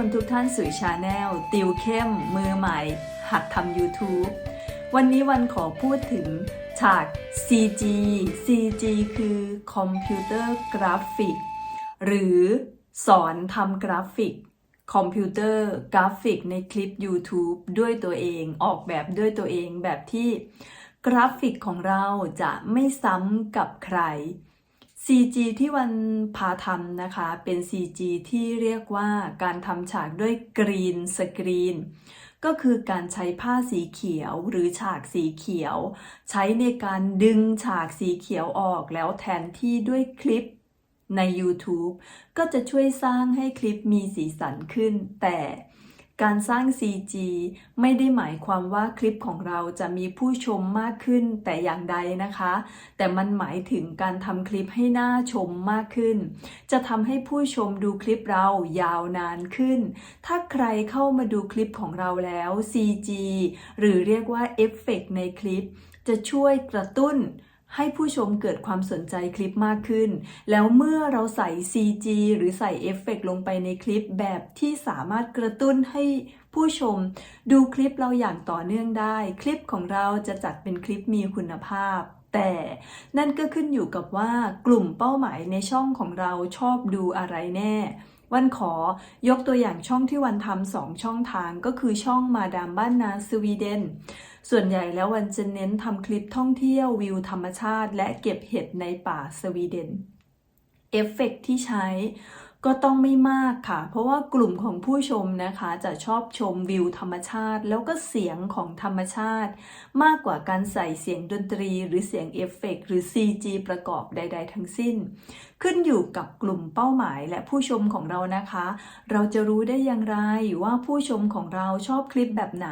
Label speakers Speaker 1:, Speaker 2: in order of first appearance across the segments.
Speaker 1: คนทุกท่านสู่ชาแนลติวเข้ม มือใหม่ หัดทำ YouTube วันนี้วันขอพูดถึงฉาก CG CG คือคอมพิวเตอร์กราฟิก หรือสอนทำกราฟิก คอมพิวเตอร์กราฟิกในคลิป YouTube ด้วยตัวเองออกแบบด้วยตัวเองแบบที่กราฟิกของเราจะไม่ซ้ำกับใคร CG ที่วันพาทำนะคะ เป็น CG ที่เรียกว่าการทำฉากด้วยกรีนสกรีน ก็คือการใช้ผ้าสีเขียวหรือฉากสีเขียว ใช้ในการดึงฉากสีเขียวออกแล้วแทนที่ด้วยคลิปใน YouTube ก็จะช่วยสร้างให้คลิปมีสีสันขึ้น แต่ การสร้าง CG ไม่ได้หมายความว่าคลิปของเราจะมีผู้ชมมากขึ้นแต่อย่างใดนะคะ แต่มันหมายถึงการทำคลิปให้น่าชมมากขึ้น จะทำให้ผู้ชมดูคลิปเรายาวนานขึ้น ถ้าใครเข้ามาดูคลิปของเราแล้ว CG หรือเรียกว่าเอฟเฟกในคลิป จะช่วยกระตุ้น ให้ผู้ชมเกิดความสนใจคลิปมากขึ้น แล้วเมื่อเราใส่ CG หรือใส่เอฟเฟกต์ลงไปในคลิปแบบที่สามารถกระตุ้นให้ผู้ชม ดูคลิปเราอย่างต่อเนื่องได้ คลิปของเราจะจัดเป็นคลิปมีคุณภาพ แต่นั่นก็ขึ้นอยู่กับว่ากลุ่มเป้าหมายในช่องของเราชอบดูอะไรแน่วันขอยกตัวอย่างช่องที่วันทำสองช่องทางก็คือช่องมาดามบ้านนาสวีเดน ส่วนใหญ่แล้ววันจะเน้นทำคลิปท่องเที่ยววิวธรรมชาติ และเก็บเห็ดในป่าสวีเดน เอฟเฟกต์ที่ใช้ก็ต้องไม่มากค่ะ เพราะว่ากลุ่มของผู้ชมนะคะจะชอบชมวิวธรรมชาติ แล้วก็เสียงของธรรมชาติ มากกว่าการใส่เสียงดนตรี หรือเสียงเอฟเฟกต์หรือ CG ประกอบใด ๆ ทั้งสิ้นขึ้นอยู่กับกลุ่มเป้าหมายและผู้ชมของเรานะคะ เราจะรู้ได้อย่างไรว่าผู้ชมของเราชอบคลิปแบบไหน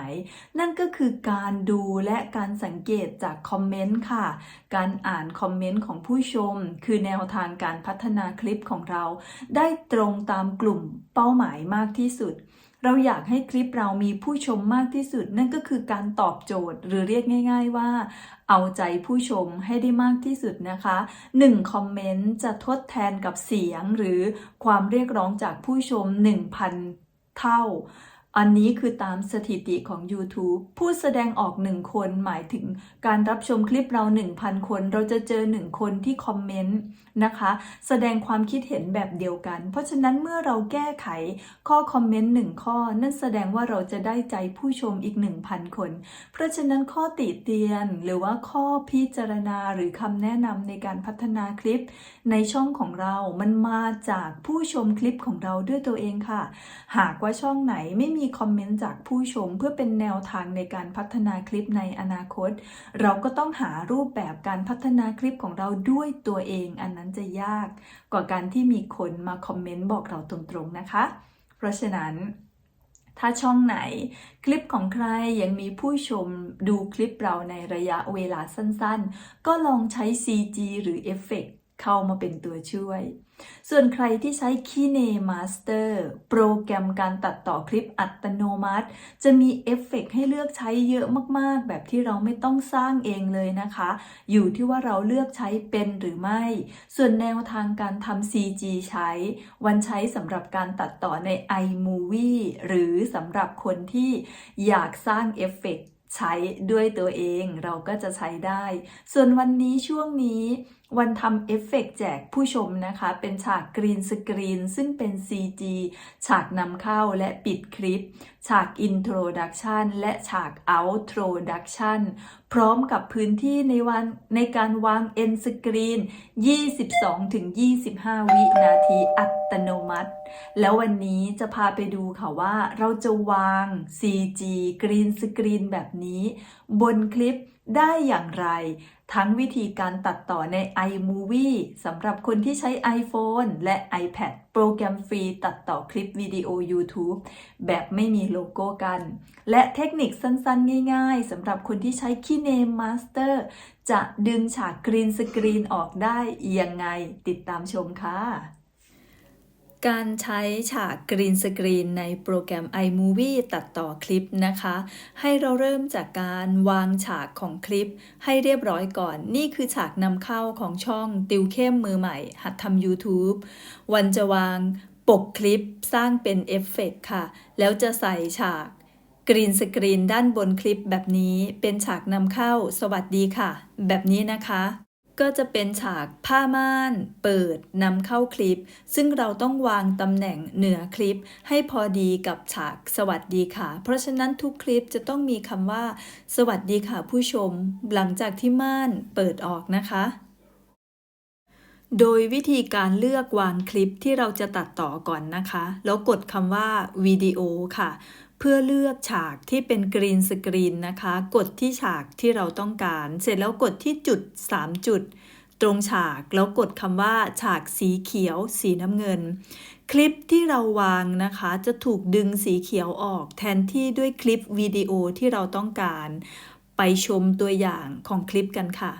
Speaker 1: นั่นก็คือการดูและการสังเกตจากคอมเมนต์ค่ะ การอ่านคอมเมนต์ของผู้ชม คือแนวทางการพัฒนาคลิปของเรา ได้ตรงตามกลุ่มเป้าหมายมากที่สุด เราอยากให้คลิปเรามีผู้ชมมากที่สุด นั่นก็คือการตอบโจทย์หรือเรียกง่าย ๆว่า เอาใจผู้ชมให้ได้มากที่สุดนะคะ1คอมเมนต์จะทดแทนกับเสียงหรือความเรียกร้องจากผู้ชม 1,000 เท่า อันนี้คือตามสถิติของ YouTube ผู้แสดงออกหนึ่งคนหมายถึงการรับชมคลิปเรา 1,000 คน เราจะเจอหนึ่งคนที่คอมเมนต์นะคะ แสดงความคิดเห็นแบบเดียวกัน เพราะฉะนั้นเมื่อเราแก้ไขข้อคอมเมนต์หนึ่งข้อ นั่นแสดงว่าเราจะได้ใจผู้ชมอีก 1,000 คน เพราะฉะนั้นข้อติเตียน หรือว่าข้อพิจารณาหรือคำแนะนำในการพัฒนาคลิป ในช่องของเรา มันมาจากผู้ชมคลิปของเราด้วยตัวเองค่ะ หากว่าช่องไหนไม่มีคอมเมนต์จากผู้ชมเพื่อเป็นแนวทางในการพัฒนาคลิปในอนาคต เราก็ต้องหารูปแบบการพัฒนาคลิปของเราด้วยตัวเอง อันนั้นจะยากกว่าการที่มีคนมาคอมเมนต์บอกเราตรงๆนะคะ เพราะฉะนั้นถ้าช่องไหน คลิปของใครยังมีผู้ชมดูคลิปเราในระยะเวลาสั้นๆ ก็ลองใช้ CG หรือเอฟเฟก เข้ามาเป็นตัวช่วย ส่วนใครที่ใช้ Kine Master โปรแกรมการตัดต่อคลิปอัตโนมัติ จะมีเอฟเฟกให้เลือกใช้เยอะมากๆ แบบที่เราไม่ต้องสร้างเองเลยนะคะ อยู่ที่ว่าเราเลือกใช้เป็นหรือไม่ ส่วนแนวทางการทำ CG ใช้ วันใช้สำหรับการตัดต่อใน iMovie หรือสำหรับคนที่อยากสร้างเอฟเฟกใช้ด้วยตัวเองเราก็จะใช้ได้ ส่วนวันนี้ช่วงนี้วันทำเอฟเฟกแจกผู้ชมนะคะ เป็นฉากกรีนสกรีน ซึ่งเป็น CG ฉากนำเข้าและปิดคลิป ฉาก Introduction และฉาก Outroduction พร้อมกับพื้นที่ในวันในการวาง End Screen 22-25 วินาทีอัตโนมัติ แล้ววันนี้จะพาไปดูค่ะว่าเราจะวาง CG Green Screen แบบนี้ บนคลิปได้อย่างไร ทั้งวิธีการตัดต่อใน iMovie สำหรับคนที่ใช้ iPhone และ iPad โปรแกรมฟรีตัดต่อคลิปวิดีโอ YouTube แบบไม่มีโลโก้กัน และเทคนิคสั้นๆ ง่ายๆสำหรับคนที่ใช้ Kinemaster จะดึงฉากกรีนสกรีนออกได้ยังไง ติดตามชมค่ะ การใช้ฉากกรีนสกรีนในโปรแกรม iMovie ตัดต่อคลิปนะคะ ให้เราเริ่มจากการวางฉากของคลิป ให้เรียบร้อยก่อน นี่คือฉากนำเข้าของช่องติวเข้มมือใหม่ หัดทำ YouTube วันจะวางปกคลิปสร้างเป็นเอฟเฟกต์ค่ะ แล้วจะใส่ฉากกรีนสกรีนด้านบนคลิปแบบนี้เป็นฉากนำเข้า สวัสดีค่ะ แบบนี้นะคะ ก็จะเป็นฉากผ้าม่าน เปิดนำเข้าคลิป ซึ่งเราต้องวางตำแหน่งเหนือคลิป ให้พอดีกับฉากสวัสดีค่ะ เพราะฉะนั้นทุกคลิปจะต้องมีคำว่า สวัสดีค่ะผู้ชม หลังจากที่ม่านเปิดออกนะคะ โดยวิธีการเลือกวางคลิปที่เราจะตัดต่อก่อนนะคะ แล้วกดคำว่าวิดีโอค่ะเพื่อเลือกฉากที่เป็นกรีนสกรีนนะคะ กดที่ฉากที่เราต้องการ เสร็จแล้วกดที่จุด 3 จุด ตรงฉากแล้วกดคำว่าฉากสีเขียว สีน้ำเงิน คลิปที่เราวางนะคะ จะถูกดึงสีเขียวออกแทนที่ด้วยคลิปวิดีโอที่เราต้องการ ไปชมตัวอย่างของคลิปกันค่ะ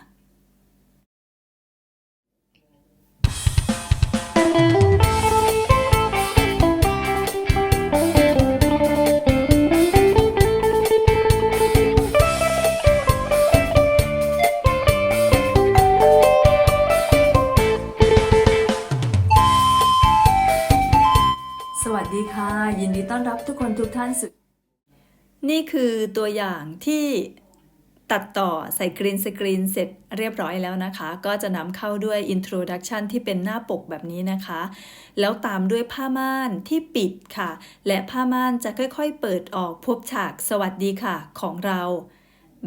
Speaker 1: ดีต้อนรับทุกคนทุกท่านสุด นี่คือตัวอย่างที่ตัดต่อใส่กรีนสกรีนเสร็จเรียบร้อยแล้วนะคะ ก็จะนำเข้าด้วยอินโทรดักชันที่เป็นหน้าปกแบบนี้นะคะ แล้วตามด้วยผ้าม่านที่ปิดค่ะ และผ้าม่านจะค่อยๆ เปิดออกพบฉากสวัสดีค่ะของเรา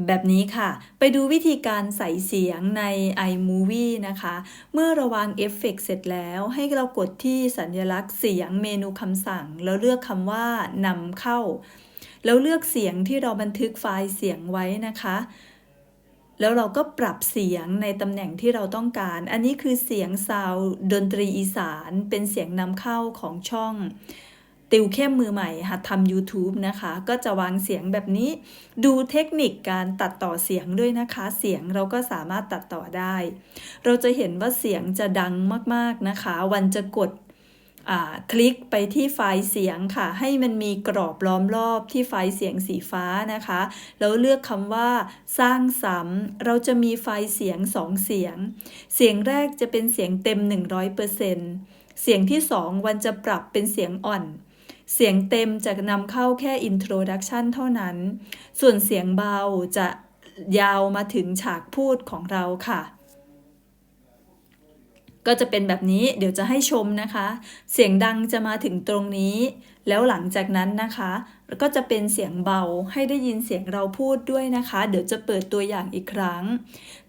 Speaker 1: แบบนี้ค่ะ ไปดูวิธีการใส่เสียงใน iMovie นะคะ เมื่อเระวางเอฟเฟกต์เสร็จแล้วให้เรากดที่สัญลักษณ์เสียงเมนูคำสั่ง แล้วเลือกคำว่านำเข้า แล้วเลือกเสียงที่เราบันทึกไฟล์เสียงไว้นะคะ แล้วเราก็ปรับเสียงในตำแหน่งที่เราต้องการ อันนี้คือเสียงซาวดนตรีอีสาน เป็นเสียงนำเข้าของช่อง ติวเข้มมือใหม่หัดทำ YouTube นะคะ ก็จะวางเสียงแบบนี้ ดูเทคนิคการตัดต่อเสียงด้วยนะคะ เสียงเราก็สามารถตัดต่อได้ เราจะเห็นว่าเสียงจะดังมากๆนะคะ วันจะกดคลิกไปที่ไฟล์เสียงค่ะ ให้มันมีกรอบล้อมรอบที่ไฟล์เสียงสีฟ้านะคะ แล้วเลือกคำว่า สร้างซ้ำเราจะมีไฟล์เสียง 2 เสียง เสียงแรกจะเป็นเสียงเต็ม 100%เสียงที่ 2 วันจะปรับเป็นเสียงอ่อน เสียงเต็มจะนำเข้าแค่ introduction เท่านั้น ส่วนเสียงเบาจะยาวมาถึงฉากพูดของเราค่ะ ก็จะเป็นแบบนี้เดี๋ยวจะให้ชมนะคะ เสียงดังจะมาถึงตรงนี้ แล้วหลังจากนั้นนะคะก็จะเป็นเสียงเบาให้ได้ยินเสียงเราพูดด้วยนะคะ เดี๋ยวจะเปิดตัวอย่างอีกครั้ง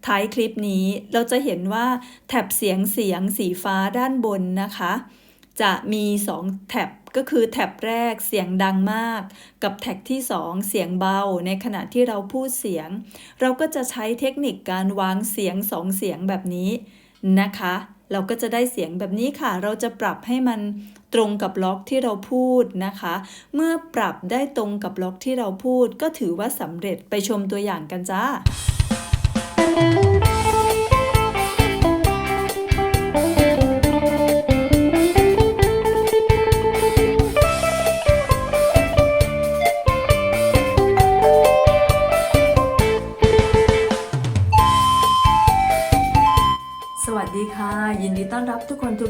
Speaker 1: ท้ายคลิปนี้เราจะเห็นว่าแท็บเสียงเสียงสีฟ้าด้านบนนะคะ จะมี 2แท็บ ก็คือแท็บแรกเสียงดังมาก กับแท็บที่ 2 เสียงเบา ในขณะที่เราพูดเสียง เราก็จะใช้เทคนิคการวางเสียง 2 เสียงแบบนี้นะคะ เราก็จะได้เสียงแบบนี้ค่ะ เราจะปรับให้มันตรงกับล็อกที่เราพูดนะคะ เมื่อปรับได้ตรงกับล็อกที่เราพูด ก็ถือว่าสำเร็จไปชมตัวอย่างกันจ้า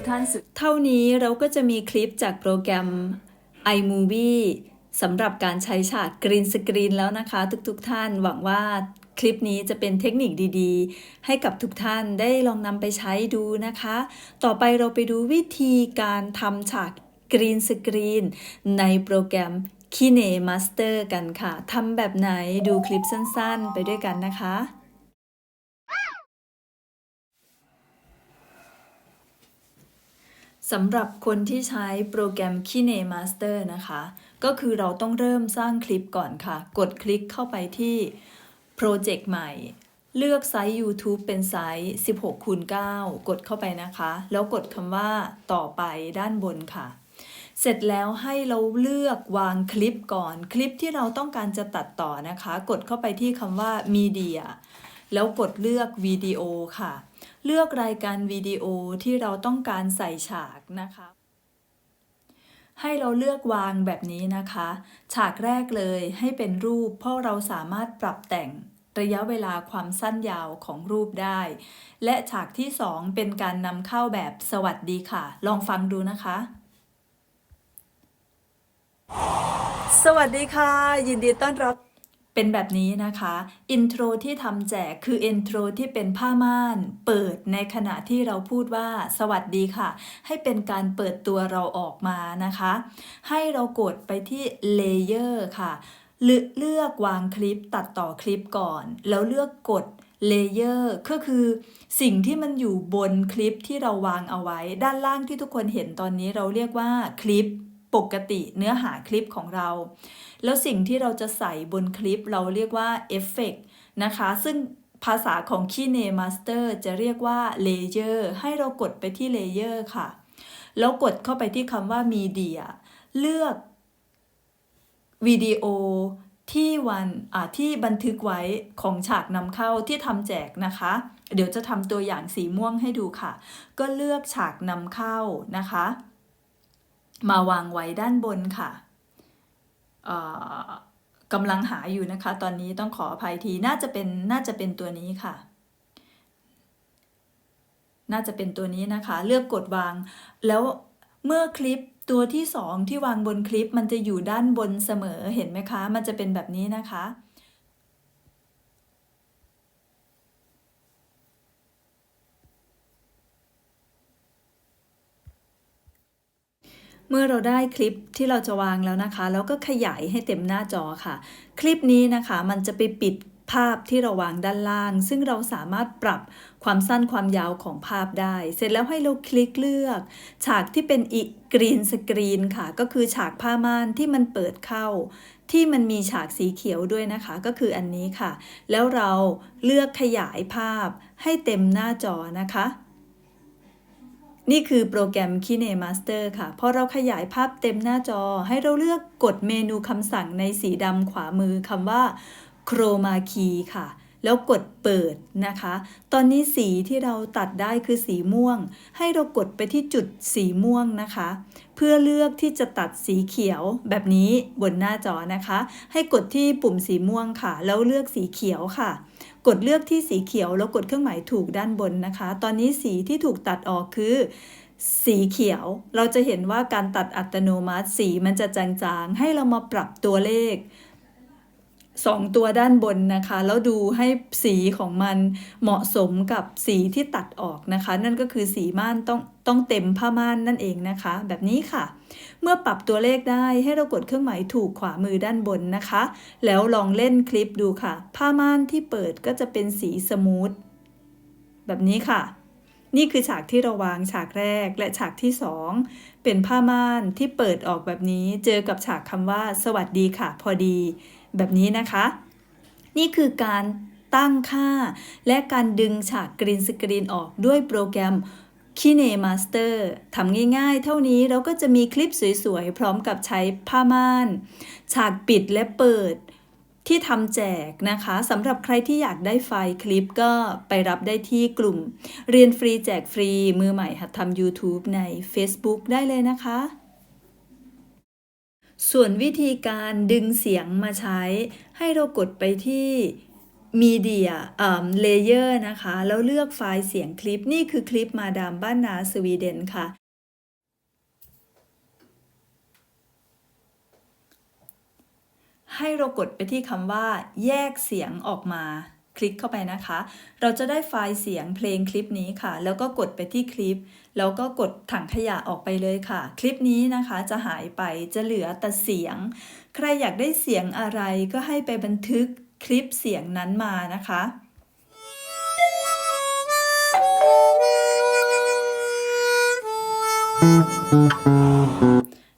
Speaker 1: ท่านสุด เท่านี้เราก็จะมีคลิปจากโปรแกรม iMovie สำหรับการใช้ฉากกรีนสกรีนแล้วนะคะ ทุกๆทท่านหวังว่าคลิปนี้จะเป็นเทคนิคดีๆ ให้กับทุกท่านได้ลองนำไปใช้ดูนะคะ ต่อไปเราไปดูวิธีการทำฉากกรีนสกรีนในโปรแกรม Kine Master กันค่ะ ทำแบบไหนดูคลิปสั้นๆ ไปด้วยกันนะคะ สำหรับคนที่ใช้โปรแกรม Kine Master นะคะ ก็คือเราต้องเริ่มสร้างคลิปก่อนค่ะ กดคลิกเข้าไปที่โปรเจกต์ใหม่ เลือกไซส์ YouTube เป็นไซส์ 16คูณ9กดเข้าไปนะคะ แล้วกดคำว่าต่อไปด้านบนค่ะ เสร็จแล้วให้เราเลือกวางคลิปก่อน คลิปที่เราต้องการจะตัดต่อนะคะ กดเข้าไปที่คำว่า Media แล้วกดเลือกวิดีโอค่ะ เลือกรายการวิดีโอที่เราต้องการใส่ฉากนะคะ ให้เราเลือกวางแบบนี้นะคะ ฉากแรกเลยให้เป็นรูป เพราะเราสามารถปรับแต่งระยะเวลาความสั้นยาวของรูปได้ และฉากที่ 2 เป็นการนำเข้าแบบสวัสดีค่ะ ลองฟังดูนะคะ สวัสดีค่ะ ยินดีต้อนรับ เป็นแบบนี้นะคะอินโทรที่ทำแจกคืออินโทรที่เป็นผ้าม่าน เปิดในขณะที่เราพูดว่าสวัสดีค่ะ ให้เป็นการเปิดตัวเราออกมานะคะ ให้เรากดไปที่เลเยอร์ค่ะเลือกวางคลิปตัดต่อคลิปก่อน แล้วเลือกกดเลเยอร์ก็คือสิ่งที่มันอยู่บนคลิปที่เราวางเอาไว้ ด้านล่างที่ทุกคนเห็นตอนนี้เราเรียกว่าคลิป ปกติเนื้อหาคลิปของเรา แล้วสิ่งที่เราจะใส่บนคลิปเราเรียกว่าเอฟเฟกนะคะ ซึ่งภาษาของคีเนมาสเตอร์จะเรียกว่าเลเยอร์ให้เรากดไปที่เลเยอร์ค่ะ แล้วกดเข้าไปที่คำว่ามีเดียเลือกวิดีโอที่วันอ่าที่บันทึกไว้ของฉากนำเข้าที่ทำแจกนะคะ เดี๋ยวจะทำตัวอย่างสีม่วงให้ดูค่ะ ก็เลือกฉากนำเข้านะคะ มาวางไว้ด้านบนค่ะเอ่อกำลังหาอยู่นะคะ ตอนนี้ต้องขออภัยทีน่าจะเป็นน่าจะเป็นตัวนี้ค่ะ น่าจะเป็นตัวนี้นะคะ เลือกกดวาง แล้วเมื่อคลิปตัวที่สองที่วางบนคลิปมันจะอยู่ด้านบนเสมอเห็นไหมคะ มันจะเป็นแบบนี้นะคะ เมื่อเราได้คลิปที่เราจะวางแล้วนะคะ แล้วก็ขยายให้เต็มหน้าจอค่ะ คลิปนี้นะคะมันจะไปปิดภาพที่เราวางด้านล่าง ซึ่งเราสามารถปรับความสั้นความยาวของภาพได้ เสร็จแล้วให้เราคลิกเลือก ฉากที่เป็นอีกรีนสกรีนค่ะ ก็คือฉากผ้าม่านที่มันเปิดเข้า ที่มันมีฉากสีเขียวด้วยนะคะ ก็คืออันนี้ค่ะ แล้วเราเลือกขยายภาพให้เต็มหน้าจอนะคะ นี่คือโปรแกรม KineMaster ค่ะ พอเราขยายภาพเต็มหน้าจอ ให้เราเลือกกดเมนูคำสั่งในสีดำขวามือคำว่า Chroma Key ค่ะ แล้วกดเปิดนะคะ ตอนนี้สีที่เราตัดได้คือสีม่วง ให้เรากดไปที่จุดสีม่วงนะคะ เพื่อเลือกที่จะตัดสีเขียวแบบนี้บนหน้าจอนะคะ ให้กดที่ปุ่มสีม่วงค่ะ แล้วเลือกสีเขียวค่ะ กดเลือกที่สีเขียวแล้วกดเครื่องหมายถูกด้านบนนะคะ ตอนนี้สีที่ถูกตัดออกคือ สีเขียว เราจะเห็นว่าการตัดอัตโนมัติสีมันจะจางๆ ให้เรามาปรับตัวเลข สองตัวด้านบนนะคะ แล้วดูให้สีของมันเหมาะสมกับสีที่ตัดออกนะคะ นั่นก็คือสีม่านต้องต้องเต็มผ้าม่านนั่นเองนะคะ แบบนี้ค่ะ เมื่อปรับตัวเลขได้ให้เรากดเครื่องหมายถูกขวามือด้านบนนะคะ แล้วลองเล่นคลิปดูค่ะ ผ้าม่านที่เปิดก็จะเป็นสีสมูทแบบนี้ค่ะนี่คือฉากที่เราวางฉากแรกและฉากที่สองเป็นผ้าม่านที่เปิดออกแบบนี้ เจอกับฉากคำว่า สวัสดีค่ะ พอดี แบบนี้นะคะ นี่คือการตั้งค่า และการดึงฉากกรีนสกรีนออกด้วยโปรแกรม KineMaster ทำง่ายๆ เท่านี้เราก็จะมีคลิปสวยๆ พร้อมกับใช้ผ้าม่าน ฉากปิดและเปิดที่ทำแจกนะคะสำหรับใครที่อยากได้ไฟล์คลิปก็ไปรับได้ที่กลุ่ม เรียนฟรีแจกฟรีมือใหม่หัดทำ YouTube ใน Facebook ได้เลยนะคะ ส่วนวิธีการดึงเสียงมาใช้ ให้เรากดไปที่ Media เอ่อ Layer นะคะ แล้วเลือกไฟล์เสียงคลิป นี่คือคลิปมาดามบ้านนาสวีเดนค่ะ ให้เรากดไปที่คำว่า แยกเสียงออกมา คลิกเข้าไปนะคะ เราจะได้ไฟล์เสียงเพลงคลิปนี้ค่ะ แล้วก็กดไปที่คลิป แล้วก็กดถังขยะออกไปเลยค่ะ คลิปนี้นะคะจะหายไปจะเหลือแต่เสียง ใครอยากได้เสียงอะไรก็ให้ไปบันทึกคลิปเสียงนั้นมานะคะ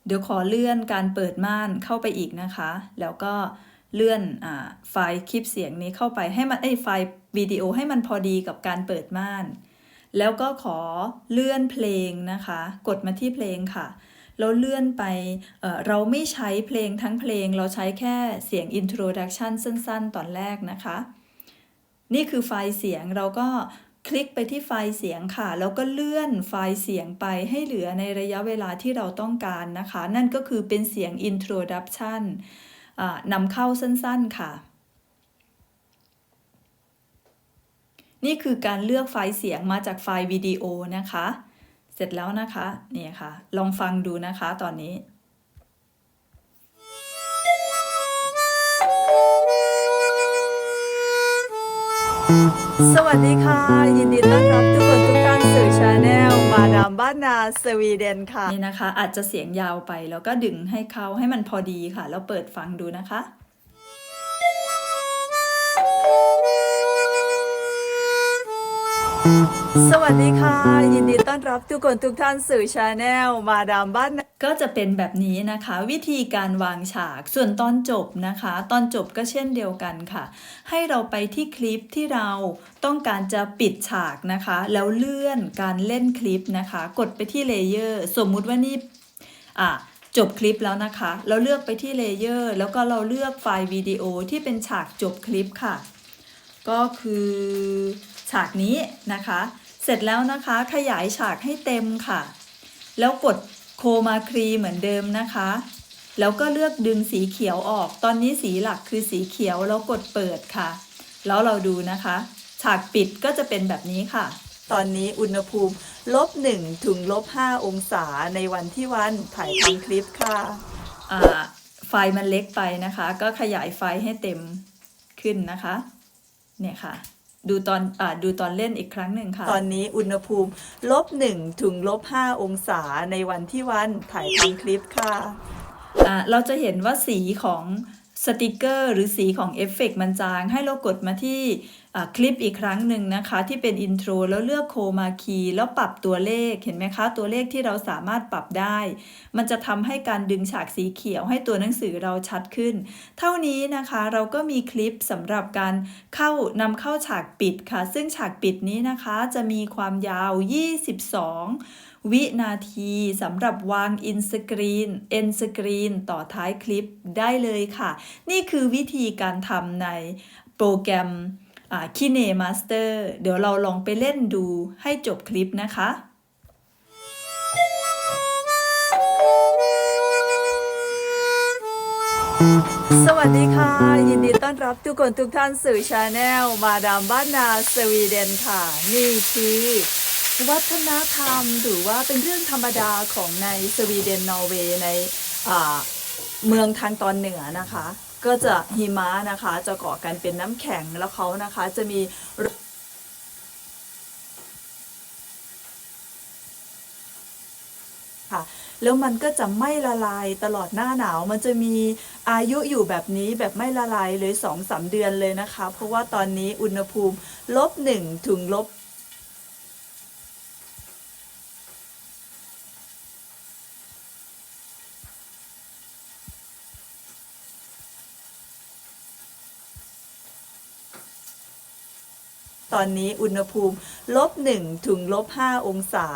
Speaker 1: เดี๋ยวขอเลื่อนการเปิดม่านเข้าไปอีกนะคะ แล้วก็ เลื่อนอไฟล์คลิปเสียงนี้เข้าไปให้มันไอไฟล์วิดีโอให้มันพอดีกับการเปิดม่าน แล้วก็ขอเลื่อนเพลงนะคะ กดมาที่เพลงค่ะแล้วเลื่อนไปเเราไม่ใช้เพลงทั้งเพลง เราใช้แค่เสียง introduction สั้น ๆ ตอนแรกนะคะ นี่คือไฟล์เสียงเราก็คลิกไปที่ไฟล์เสียงค่ะ แล้วก็เลื่อนไฟล์เสียงไปให้เหลือในระยะเวลาที่เราต้องการนะคะ นั่นก็คือเป็นเสียง introduction อ่าน นำเข้าสั้นๆค่ะ นี่คือการเลือกไฟล์เสียงมาจากไฟล์วิดีโอนะคะ เสร็จแล้วนะคะนี่ค่ะ ลองฟังดูนะคะตอนนี้สวัสดีค่ะ ยินดีต้อนรับทุกคนทุกท่านสู่ชาแน นนาสวีเดนค่ะ นี่นะคะ อาจจะเสียงยาวไปแล้วก็ดึงให้เขาให้มันพอดีค่ะ แล้วเปิดฟังดูนะคะ สวัสดีค่ะ ยินดีต้อนรับทุกคนทุกท่านสู่ชาแนลมาดามบ้านนาก็จะเป็นแบบนี้นะคะ วิธีการวางฉากส่วนตอนจบนะคะ ตอนจบก็เช่นเดียวกันค่ะ ให้เราไปที่คลิปที่เราต้องการจะปิดฉากนะคะ แล้วเลื่อนการเล่นคลิปนะคะ กดไปที่เลเยอร์สมมุติว่านี่อะจบคลิปแล้วนะคะ เราเลือกไปที่เลเยอร์แล้วก็เราเลือกไฟล์วิดีโอที่เป็นฉากจบคลิปค่ะ ก็คือ ฉากนี้นะคะ เสร็จแล้วนะคะขยายฉากให้เต็มค่ะ แล้วกดโคมาครีเหมือนเดิมนะคะ แล้วก็เลือกดึงสีเขียวออก ตอนนี้สีหลักคือสีเขียวแล้วกดเปิดค่ะ แล้วเราดูนะคะ ฉากปิดก็จะเป็นแบบนี้ค่ะ ตอนนี้อุณหภูมิลบ1ถึงลบ5องศาในวันที่วันถ่ายทำคลิปค่ะอ่าไฟล์มันเล็กไปนะคะ ก็ขยายไฟล์ให้เต็มขึ้นนะคะ เนี่ยค่ะ ดูตอนอ่าดูตอนเล่นอีกครั้งหนึ่งค่ะ ตอนนี้อุณหภูมิลบ1ถึงลบ5องศาในวันที่วันถ่ายทำคลิปค่ะอ่าเราจะเห็นว่าสีของ สติกเกอร์หรือสีของเอฟเฟกต์มันจาง ให้เรากดมาที่คลิปอีกครั้งหนึ่งนะคะ ที่เป็นอินโทรแล้วเลือกโคมาคีแล้วปรับตัวเลขเห็นไหมคะ ตัวเลขที่เราสามารถปรับได้ มันจะทำให้การดึงฉากสีเขียวให้ตัวหนังสือเราชัดขึ้น เท่านี้นะคะเราก็มีคลิปสำหรับการเข้านำเข้าฉากปิดค่ะ ซึ่งฉากปิดนี้นะคะจะมีความยาว 22 วินาทีสำหรับวางอินสกรีนเอ็นสกรีนต่อท้ายคลิปได้เลยค่ะ นี่คือวิธีการทำในโปรแกรมคิเนมาสเตอร์เดี๋ยวเราลองไปเล่นดูให้จบคลิปนะคะสวัสดีค่ะ ยินดีต้อนรับทุกคนทุกท่านสู่ชาแนลมาดามบ้านนาสวีเดนค่ะ นี่คือ วัฒนธรรมหรือว่าเป็นเรื่องธรรมดาของในสวีเดนนอร์เวย์ในเมืองทางตอนเหนือนะคะ ก็จะหิมะนะคะจะเก่อกันเป็นน้ำแข็งแล้วเขานะคะจะมีค่ะแล้วมันก็จะไม่ละลายตลอดหน้าหนาว มันจะมีอายุอยู่แบบนี้แบบไม่ละลายเลยสองสามเดือนเลยนะคะ เพราะว่าตอนนี้อุณหภูมิลบหนึ่งถึงลบ ตอนนี้อุณหภูมิลบหนึ่งถึงลบห้าองศา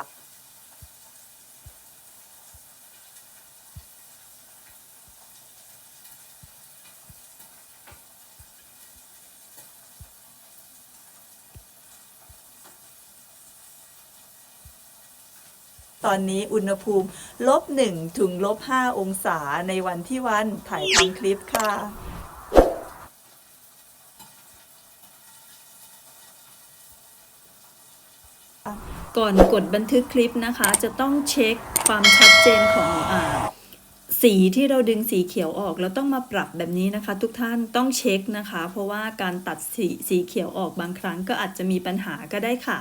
Speaker 1: ตอนนี้อุณหภูมิลบหนึ่งถึงลบห้าองศาในวันที่วันถ่ายทำคลิปค่ะ ก่อนกดบันทึกคลิปนะคะ จะต้องเช็คความชัดเจนของอาสีที่เราดึงสีเขียวออกแล้วต้องมาปรับแบบนี้นะคะ ทุกท่านต้องเช็คนะคะ เพราะว่าการตัดสีสีเขียวออกบางครั้งก็อาจจะมีปัญหาก็ได้ค่ะ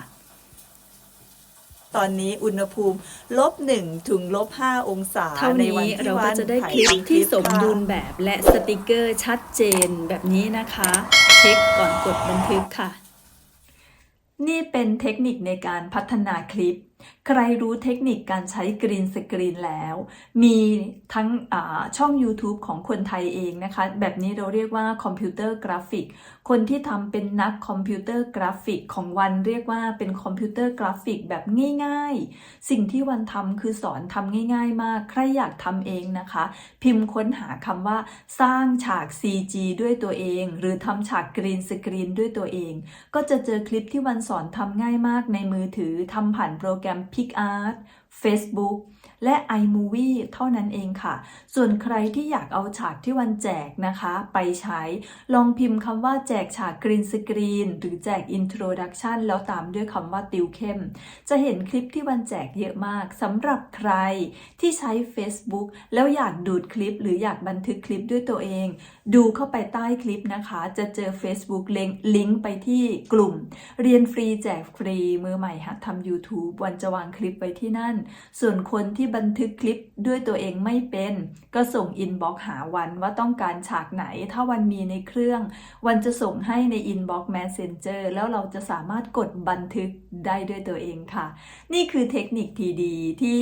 Speaker 1: ตอนนี้อุณหภูมิลบหนึ่งถึงลบห้าองศา
Speaker 2: เท่า
Speaker 1: ใน
Speaker 2: นี้
Speaker 1: วันที่
Speaker 2: เรา
Speaker 1: วั
Speaker 2: ก็จะได้
Speaker 1: ถ่าย
Speaker 2: คลิป
Speaker 1: ที่
Speaker 2: สม
Speaker 1: ค่ะ
Speaker 2: ดุลแบบและสติกเกอร์ชัดเจนแบบนี้นะคะ เช็คก่อนกดบันทึกค่ะ
Speaker 1: นี่เป็นเทคนิคในการพัฒนาคลิป ใครรู้เทคนิคการใช้กรีนสกรีนแล้ว มีทั้งช่อง YouTube ของคนไทยเองนะคะ แบบนี้เราเรียกว่าคอมพิวเตอร์กราฟิก คนที่ทำเป็นนักคอมพิวเตอร์กราฟิกของวันเรียกว่าเป็นคอมพิวเตอร์กราฟิกแบบง่ายๆ สิ่งที่วันทำคือสอนทำง่ายๆ มาก ใครอยากทำเองนะคะ พิมพ์ค้นหาคำว่าสร้างฉาก CG ด้วยตัวเอง หรือทำฉากกรีนสกรีนด้วยตัวเอง ก็จะเจอคลิปที่วันสอนทำง่ายมากในมือถือทำผ่านโปรแกรม Instagram PicArt Facebook และ iMovie เท่านั้นเองค่ะ ส่วนใครที่อยากเอาฉากที่วันแจกนะคะ ไปใช้ ลองพิมพ์คำว่าแจกฉากกรีนสกรีนหรือแจก Introduction แล้วตามด้วยคำว่าติวเข้ม จะเห็นคลิปที่วันแจกเยอะมากสำหรับใครที่ใช้ Facebook แล้วอยากดูดคลิป หรืออยากบันทึกคลิปด้วยตัวเอง ดูเข้าไปใต้คลิปนะคะ จะเจอ Facebook ลิงก์ลิงก์ไปที่กลุ่ม เรียนฟรีแจกฟรีมือใหม่หัดทำ YouTube วันจะวางคลิปไว้ที่นั่น ส่วนคนที่บันทึกคลิปด้วยตัวเองไม่เป็น ก็ส่งอินบ็อกหาวันว่าต้องการฉากไหน ถ้าวันมีในเครื่อง วันจะส่งให้ในอินบ็อกแมสเซนเจอร์แล้วเราจะสามารถกดบันทึกได้ด้วยตัวเองค่ะ นี่คือเทคนิคทีดีที่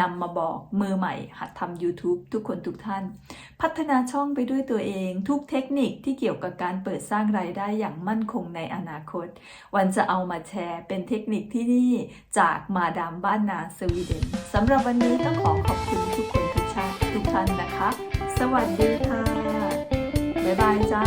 Speaker 1: นำมาบอกมือใหม่ หัดทำ YouTube ทุกคนทุกท่าน พัฒนาช่องไปด้วยตัวเอง ทุกเทคนิคที่เกี่ยวกับการเปิดสร้างรายได้อย่างมั่นคงในอนาคต วันจะเอามาแชร์เป็นเทคนิคที่นี่จากมาดามบ้านนาสวีเดนสำหรับวันนี้นี้ต้องขอขอบคุณทุกคนทุกชาติทุกท่านนะคะ สวัสดีค่ะ บ๊ายบายจ้า